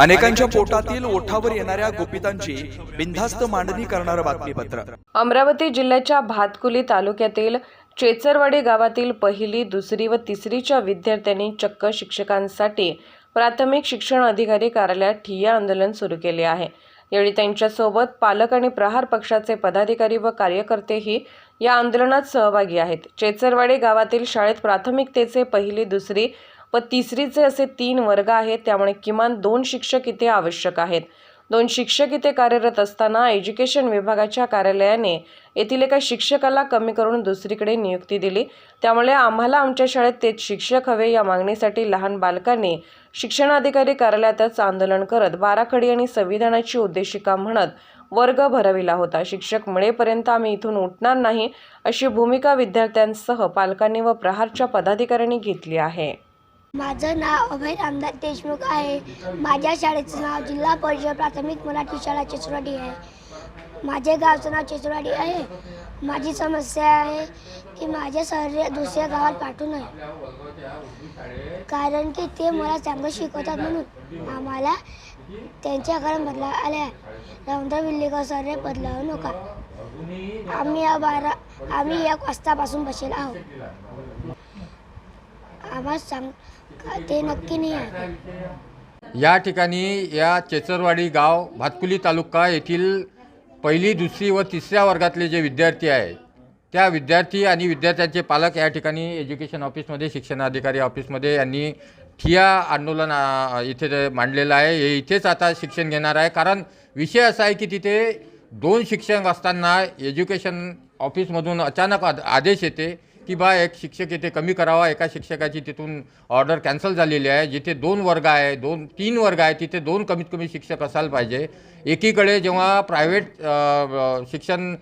अनेकांच्या पोटातील ओठावर येणाऱ्या गोपितांची बिनधास्त मांडणी करणारं बातमीपत्र. अमरावती जिल्ह्याच्या भातकुली तालुक्यातील चेचरवाडी गावातील पहिली दुसरी व तिसरीच्या विद्यार्थ्यांनी चक्क शिक्षकांसाठी प्राथमिक शिक्षण अधिकारी कार्यालयात ठिय्या आंदोलन सुरू केले आहे. यावेळी त्यांच्यासोबत पालक आणि प्रहार पक्षाचे पदाधिकारी व कार्यकर्तेही या आंदोलनात सहभागी आहेत. चेचरवाडी गावातील शाळेत प्राथमिकतेचे पहिली दुसरी व तिसरीचे असे तीन वर्ग आहेत त्यामुळे किमान दोन शिक्षक इथे आवश्यक आहेत. दोन शिक्षक इथे कार्यरत असताना एज्युकेशन विभागाच्या कार्यालयाने येथील एका शिक्षकाला कमी करून दुसरीकडे नियुक्ती दिली. त्यामुळे आम्हाला आमच्या शाळेत तेच शिक्षक हवे या मागणीसाठी लहान बालकांनी शिक्षणाधिकारी कार्यालयातच आंदोलन करत बाराखडी आणि संविधानाची उद्देशिका म्हणत वर्ग भरविला होता. शिक्षक मिळेपर्यंत आम्ही इथून उठणार नाही अशी भूमिका विद्यार्थ्यांसह पालकांनी व प्रहारच्या पदाधिकाऱ्यांनी घेतली आहे. माझं नाव अभय रामदास देशमुख आहे. माझ्या शाळेचं नाव जिल्हा परिषद प्राथमिक मराठी शाळा चिचवाडी आहे. माझे गावचं नाव चिचवाडी आहे. माझी समस्या आहे की माझे सर दुसऱ्या गावात पाठवू नये. कारण की ते मला चांगलं शिकवतात म्हणून आम्हाला त्यांच्याकडे बदला आल्या. रवींद्र विल्लेकर सर बदलावू नका. आम्ही या बारा आम्ही एक वाजतापासून बसेल आहोत. आवाज सांग. ते नक्की नाही आहे? या ठिकाणी या चेचरवाडी गाव भातकुली तालुका येथील पहिली दुसरी व तिसऱ्या वर्गातले जे विद्यार्थी आहे त्या विद्यार्थी आणि विद्यार्थ्यांचे पालक या ठिकाणी एज्युकेशन ऑफिसमध्ये शिक्षणाधिकारी ऑफिसमध्ये यांनी ठिया आंदोलन इथे मांडलेलं आहे हे इथेच आता शिक्षण घेणार आहे. कारण विषय असा आहे की तिथे दोन शिक्षक असताना एज्युकेशन ऑफिसमधून अचानक आद- आदेश येते. की बा एक शिक्षक इथे कमी करावा एका शिक्षकाची तिथून ऑर्डर कॅन्सल झालेली आहे. जिथे दोन वर्ग आहे दोन तीन वर्ग आहे तिथे दोन कमीत कमी शिक्षक असायला पाहिजे. एकीकडे जेव्हा प्रायव्हेट शिक्षण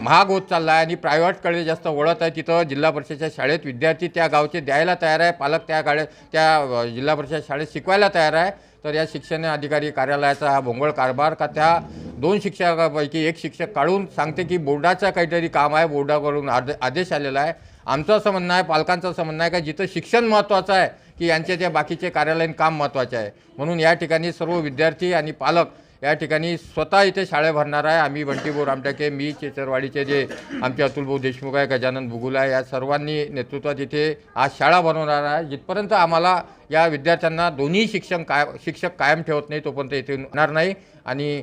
महाग होत चालला आहे आणि प्रायव्हेटकडे जास्त वळत आहे तिथं जिल्हा परिषदेच्या शाळेत विद्यार्थी त्या गावचे द्यायला तयार आहे पालक त्या गाड्या त्या जिल्हा परिषद शाळेत शिकवायला तयार आहे. तर या शिक्षण अधिकारी कार्यालयाचा हा भोंगळ कारभार का त्या दोन शिक्षकापैकी एक शिक्षक काढून सांगते की बोर्डाचं काहीतरी काम आहे बोर्डाकडून आदे आदेश आलेला आहे. आमचं असं म्हणणं आहे पालकांचं असं म्हणणं आहे का जिथं शिक्षण महत्त्वाचं आहे की यांचे जे बाकीचे कार्यालयीन काम महत्त्वाचे आहे. म्हणून या ठिकाणी सर्व विद्यार्थी आणि पालक या ठिकाणी स्वतः इथे शाळे भरणार आहे. आम्ही बंटीभाऊ रामटाके मी चेचरवाडीचे जे आमचे अतुलभाऊ देशमुख आहे गजानन भुगुल आहे या सर्वांनी नेतृत्वात इथे आज शाळा बनवणार आहे. जिथपर्यंत आम्हाला या विद्यार्थ्यांना दोन्ही शिक्षण काय शिक्षक कायम ठेवत नाही तोपर्यंत इथे होणार नाही. आणि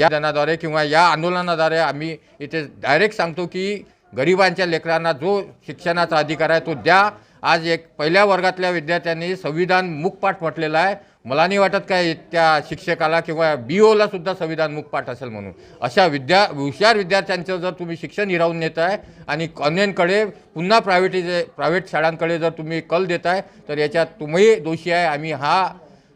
या जनाद्वारे किंवा या आंदोलनाद्वारे आम्ही इथे डायरेक्ट सांगतो की गरिबांच्या लेकरांना जो शिक्षणाचा अधिकार आहे तो द्या. आज एक पहिल्या वर्गातल्या विद्यार्थ्यांनी संविधान मुखपाठ म्हटलेला आहे. मला नाही वाटत काय त्या शिक्षकाला किंवा बी ओला सुद्धा संविधान मुखपाठ असेल म्हणून. अशा विद्या हुशार विद्यार्थ्यांचं जर तुम्ही शिक्षण हिरावून नेत आहे आणि कॉन्व्हेंटकडे पुन्हा प्रायव्हेटिजे प्रायव्हेट शाळांकडे जर तुम्ही कल देत आहे तर याच्यात तुम्ही दोषी आहे. आम्ही हा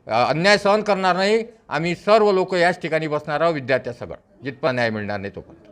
अन्याय सहन करणार नाही. आम्ही सर्व लोक याच ठिकाणी बसणार आहोत विद्यार्थ्यासकट जितपा न्याय मिळणार नाही तोपर्यंत.